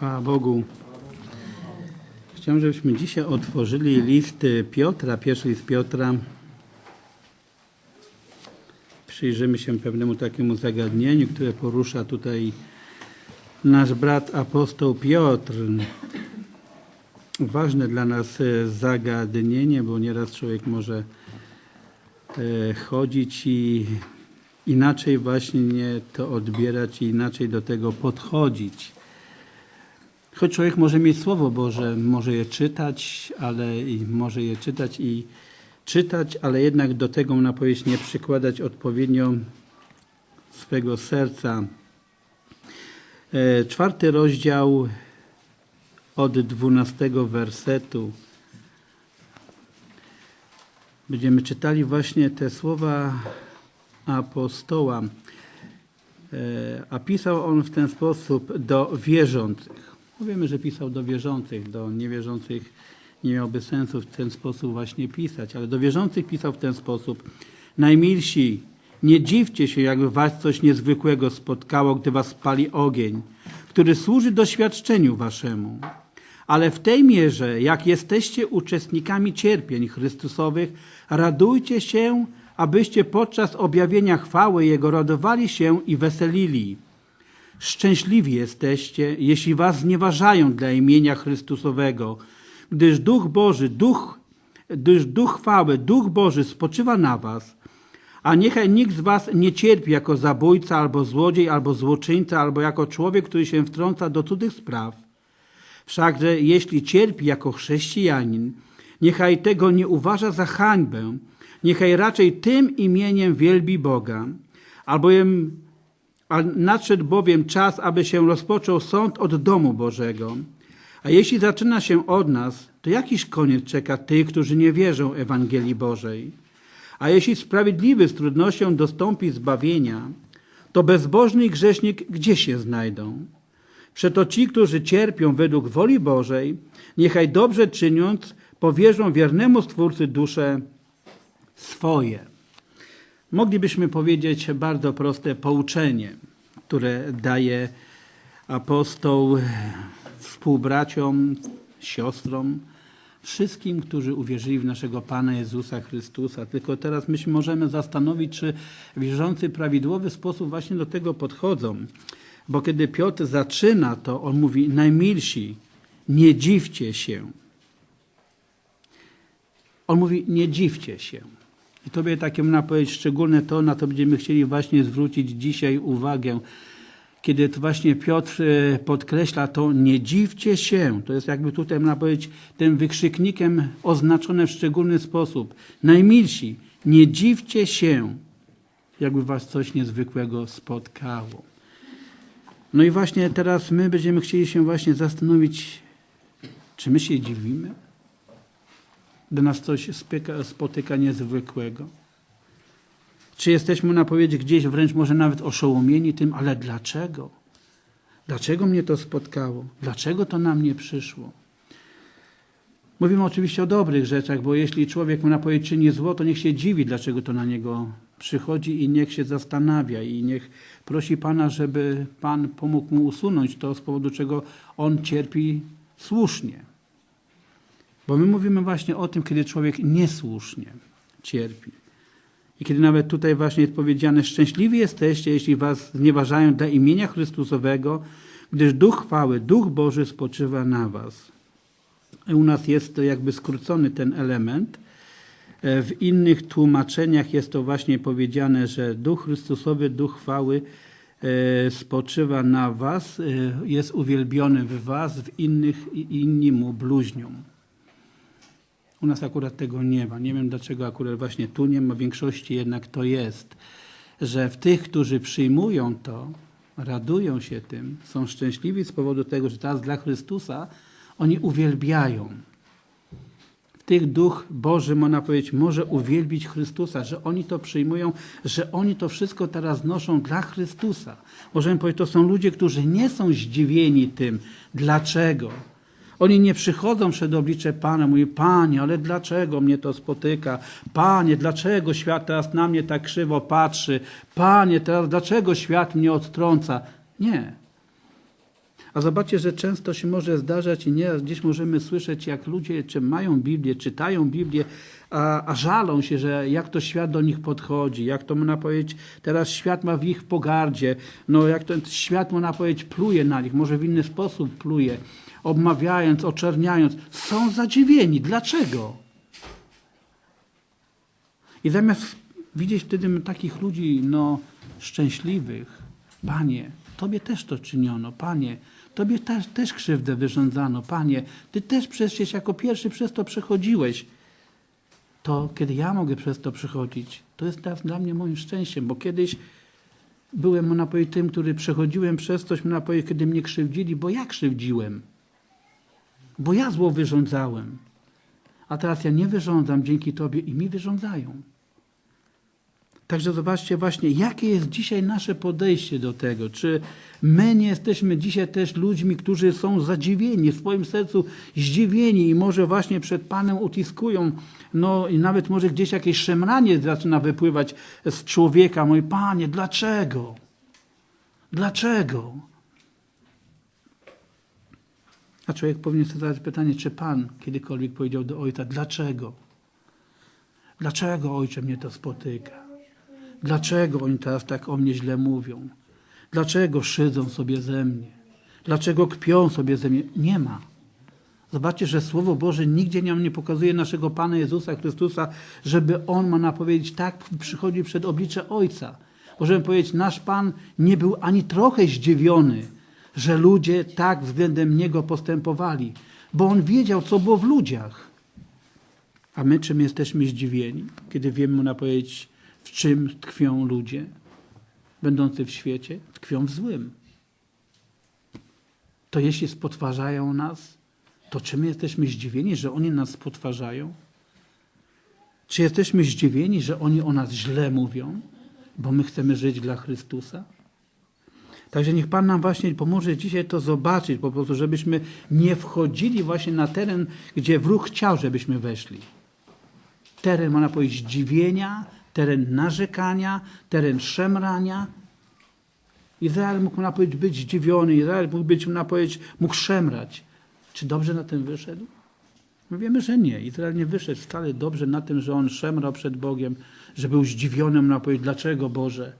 Chwała Bogu. Chciałem, żebyśmy dzisiaj otworzyli list Piotra, pierwszy list Piotra. Przyjrzymy się pewnemu takiemu zagadnieniu, które porusza tutaj nasz brat apostoł Piotr. Ważne dla nas e, zagadnienie, bo nieraz człowiek może e, chodzić i inaczej właśnie nie to odbierać i inaczej do tego podchodzić. Choć człowiek może mieć Słowo Boże, może je czytać, ale i może je czytać i czytać, ale jednak do tego na powiedzieć nie przykładać odpowiednio swego serca. E, Czwarty rozdział od dwunastego wersetu. Będziemy czytali właśnie te słowa apostoła. E, A pisał on w ten sposób do wierzących. Wiemy, że pisał do wierzących, do niewierzących nie miałby sensu w ten sposób właśnie pisać, ale do wierzących pisał w ten sposób. Najmilsi, nie dziwcie się, jakby was coś niezwykłego spotkało, gdy was spali ogień, który służy doświadczeniu waszemu. Ale w tej mierze, jak jesteście uczestnikami cierpień Chrystusowych, radujcie się, abyście podczas objawienia chwały Jego radowali się i weselili. Szczęśliwi jesteście, jeśli was znieważają dla imienia Chrystusowego, gdyż Duch Boży, Duch, gdyż Duch chwały, Duch Boży spoczywa na was. A niechaj nikt z was nie cierpi jako zabójca, albo złodziej, albo złoczyńca, albo jako człowiek, który się wtrąca do cudzych spraw. Wszakże jeśli cierpi jako chrześcijanin, niechaj tego nie uważa za hańbę, niechaj raczej tym imieniem wielbi Boga, albowiem a nadszedł bowiem czas, aby się rozpoczął sąd od domu Bożego. A jeśli zaczyna się od nas, to jakiż koniec czeka tych, którzy nie wierzą Ewangelii Bożej? A jeśli sprawiedliwy z trudnością dostąpi zbawienia, to bezbożny i grzesznik gdzie się znajdą? Przeto ci, którzy cierpią według woli Bożej, niechaj dobrze czyniąc, powierzą wiernemu Stwórcy dusze swoje. Moglibyśmy powiedzieć bardzo proste pouczenie, które daje apostoł współbraciom, siostrom, wszystkim, którzy uwierzyli w naszego Pana Jezusa Chrystusa. Tylko teraz my się możemy zastanowić, czy wierzący w prawidłowy sposób właśnie do tego podchodzą. Bo kiedy Piotr zaczyna, to on mówi: Najmilsi, nie dziwcie się. On mówi: Nie dziwcie się. I to będzie takie, można powiedzieć, szczególne to, na to będziemy chcieli właśnie zwrócić dzisiaj uwagę. Kiedy to właśnie Piotr e, podkreśla to, nie dziwcie się. To jest jakby tutaj, można powiedzieć, tym wykrzyknikiem oznaczone w szczególny sposób. Najmilsi, nie dziwcie się, jakby was coś niezwykłego spotkało. No i właśnie teraz my będziemy chcieli się właśnie zastanowić, czy my się dziwimy? Gdy nas coś spyka, spotyka niezwykłego? Czy jesteśmy na powiedzieć gdzieś wręcz może nawet oszołomieni tym, ale dlaczego? Dlaczego mnie to spotkało? Dlaczego to na mnie przyszło? Mówimy oczywiście o dobrych rzeczach, bo jeśli człowiek ma powiedzieć czyni zło, to niech się dziwi, dlaczego to na niego przychodzi i niech się zastanawia i niech prosi Pana, żeby Pan pomógł mu usunąć to, z powodu czego on cierpi słusznie. Bo my mówimy właśnie o tym, kiedy człowiek niesłusznie cierpi. I kiedy nawet tutaj właśnie jest powiedziane, szczęśliwi jesteście, jeśli was znieważają dla imienia Chrystusowego, gdyż Duch chwały, Duch Boży spoczywa na was. I u nas jest to jakby skrócony ten element. E, W innych tłumaczeniach jest to właśnie powiedziane, że Duch Chrystusowy, Duch chwały e, spoczywa na was, e, jest uwielbiony w was, w innych i inni mu bluźnią. U nas akurat tego nie ma. Nie wiem dlaczego akurat właśnie tu nie ma. W większości jednak to jest, że w tych, którzy przyjmują to, radują się tym, są szczęśliwi z powodu tego, że teraz dla Chrystusa oni uwielbiają. W tych duch Boży, można powiedzieć, może uwielbić Chrystusa, że oni to przyjmują, że oni to wszystko teraz noszą dla Chrystusa. Możemy powiedzieć, to są ludzie, którzy nie są zdziwieni tym, dlaczego. Oni nie przychodzą przed oblicze Pana, mówią, Panie, ale dlaczego mnie to spotyka? Panie, dlaczego świat teraz na mnie tak krzywo patrzy? Panie, teraz dlaczego świat mnie odtrąca? Nie. A zobaczcie, że często się może zdarzać i nieraz gdzieś możemy słyszeć, jak ludzie czy mają Biblię, czytają Biblię, a, a żalą się, że jak to świat do nich podchodzi, jak to można powiedzieć, teraz świat ma w ich pogardzie, no jak to świat można powiedzieć pluje na nich, może w inny sposób pluje, obmawiając, oczerniając. Są zadziwieni. Dlaczego? I zamiast widzieć wtedy takich ludzi, no, szczęśliwych, Panie, Tobie też to czyniono, Panie, Tobie też, też krzywdę wyrządzano, Panie, Ty też przecież jako pierwszy przez to przechodziłeś. To kiedy ja mogę przez to przechodzić, to jest teraz dla mnie moim szczęściem, bo kiedyś byłem, można powiedzieć, tym, który przechodziłem przez coś, można powiedzieć, kiedy mnie krzywdzili, bo ja krzywdziłem. Bo ja zło wyrządzałem. A teraz ja nie wyrządzam dzięki Tobie i mi wyrządzają. Także zobaczcie właśnie, jakie jest dzisiaj nasze podejście do tego. Czy my nie jesteśmy dzisiaj też ludźmi, którzy są zadziwieni, w swoim sercu zdziwieni i może właśnie przed Panem utiskują, no i nawet może gdzieś jakieś szemranie zaczyna wypływać z człowieka. Mój Panie, dlaczego? Dlaczego? A człowiek powinien sobie zadać pytanie, czy Pan kiedykolwiek powiedział do Ojca, dlaczego? Dlaczego, Ojcze, mnie to spotyka? Dlaczego oni teraz tak o mnie źle mówią? Dlaczego szydzą sobie ze mnie? Dlaczego kpią sobie ze mnie? Nie ma. Zobaczcie, że Słowo Boże nigdzie nam nie pokazuje naszego Pana Jezusa Chrystusa, żeby On, ma powiedzieć, tak przychodził przed oblicze Ojca. Możemy powiedzieć, nasz Pan nie był ani trochę zdziwiony, że ludzie tak względem Niego postępowali, bo On wiedział, co było w ludziach. A my czym jesteśmy zdziwieni, kiedy wiemy Mu powiedzieć, w czym tkwią ludzie będący w świecie? Tkwią w złym. To jeśli spotwarzają nas, to czy my jesteśmy zdziwieni, że oni nas spotwarzają? Czy jesteśmy zdziwieni, że oni o nas źle mówią, bo my chcemy żyć dla Chrystusa? Także niech Pan nam właśnie pomoże dzisiaj to zobaczyć, po prostu, żebyśmy nie wchodzili właśnie na teren, gdzie wróg chciał, żebyśmy weszli. Teren, można powiedzieć, zdziwienia, teren narzekania, teren szemrania. Izrael mógł, powiedzieć, być zdziwiony, Izrael mógł być, powiedzieć, mógł szemrać. Czy dobrze na tym wyszedł? My wiemy, że nie. Izrael nie wyszedł wcale dobrze na tym, że on szemrał przed Bogiem, że był zdziwiony, można powiedzieć, dlaczego Boże?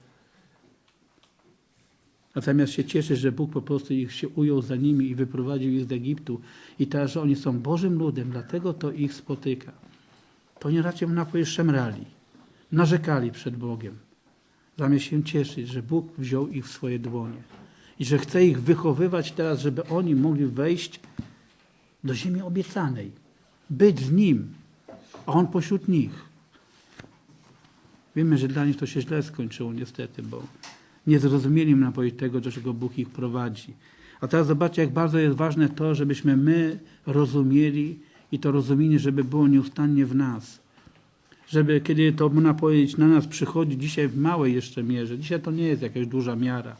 A zamiast się cieszyć, że Bóg po prostu ich się ujął za nimi i wyprowadził ich z Egiptu i teraz, że oni są Bożym ludem, dlatego to ich spotyka. To nie raczej, można powiedzieć, szemrali narzekali przed Bogiem, zamiast się cieszyć, że Bóg wziął ich w swoje dłonie i że chce ich wychowywać teraz, żeby oni mogli wejść do ziemi obiecanej, być z Nim, a On pośród nich. Wiemy, że dla nich to się źle skończyło niestety, bo nie zrozumieli na tego, do czego Bóg ich prowadzi. A teraz zobaczcie, jak bardzo jest ważne to, żebyśmy my rozumieli i to rozumienie, żeby było nieustannie w nas żeby kiedy to można powiedzieć na nas przychodzi dzisiaj w małej jeszcze mierze, dzisiaj to nie jest jakaś duża miara,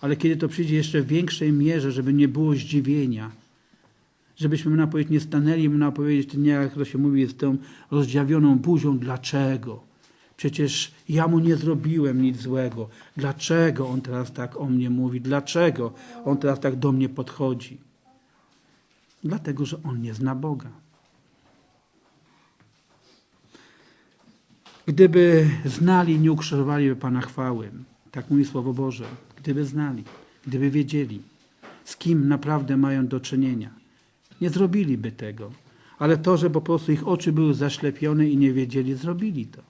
ale kiedy to przyjdzie jeszcze w większej mierze, żeby nie było zdziwienia, żebyśmy można powiedzieć nie stanęli, można powiedzieć, nie jak to się mówi, z tą rozdziawioną buzią, dlaczego? Przecież ja mu nie zrobiłem nic złego. Dlaczego on teraz tak o mnie mówi? Dlaczego on teraz tak do mnie podchodzi? Dlatego, że on nie zna Boga. Gdyby znali, nie ukrzyżowaliby Pana chwały. Tak mówi Słowo Boże. Gdyby znali, gdyby wiedzieli, z kim naprawdę mają do czynienia. Nie zrobiliby tego. Ale to, że po prostu ich oczy były zaślepione i nie wiedzieli, zrobili to.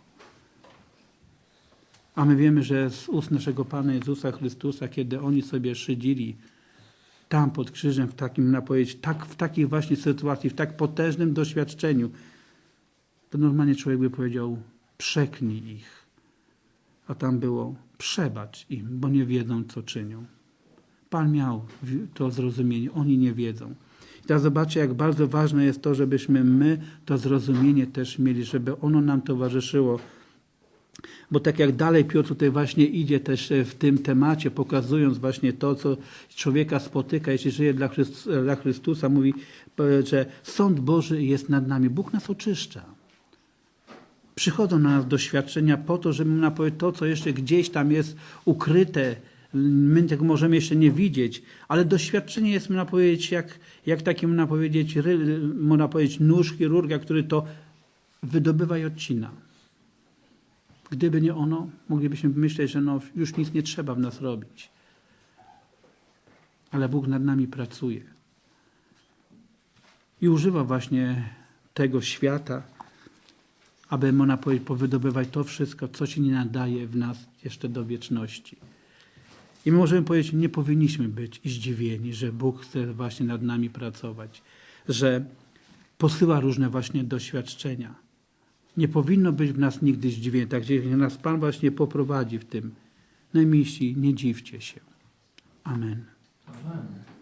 A my wiemy, że z ust naszego Pana Jezusa Chrystusa, kiedy oni sobie szydzili tam pod krzyżem, w takim, na powiedzieć, tak, w takiej właśnie sytuacji, w tak potężnym doświadczeniu, to normalnie człowiek by powiedział, przeklnij ich. A tam było, przebacz im, bo nie wiedzą, co czynią. Pan miał to zrozumienie, oni nie wiedzą. I teraz zobaczcie, jak bardzo ważne jest to, żebyśmy my to zrozumienie też mieli, żeby ono nam towarzyszyło. Bo tak jak dalej Piotr tutaj właśnie idzie też w tym temacie, pokazując właśnie to, co człowieka spotyka, jeśli żyje dla, dla Chrystusa, mówi, że sąd Boży jest nad nami. Bóg nas oczyszcza przychodzą na nas doświadczenia po to, żeby nam powiedzieć to, co jeszcze gdzieś tam jest ukryte My tego możemy jeszcze nie widzieć, ale doświadczenie jest, można powiedzieć, jak, jak taki, można powiedzieć, ry, można powiedzieć, nóż chirurga, który to wydobywa i odcina. Gdyby nie ono, moglibyśmy myśleć, że no, już nic nie trzeba w nas robić. Ale Bóg nad nami pracuje. I używa właśnie tego świata, aby, można powiedzieć, powydobywać to wszystko, co się nie nadaje w nas jeszcze do wieczności. I my możemy powiedzieć, nie powinniśmy być zdziwieni, że Bóg chce właśnie nad nami pracować, że posyła różne właśnie doświadczenia. Nie powinno być w nas nigdy zdziwienie, tak gdzie nas Pan właśnie poprowadzi w tym. Najmilsi, nie dziwcie się. Amen. Amen.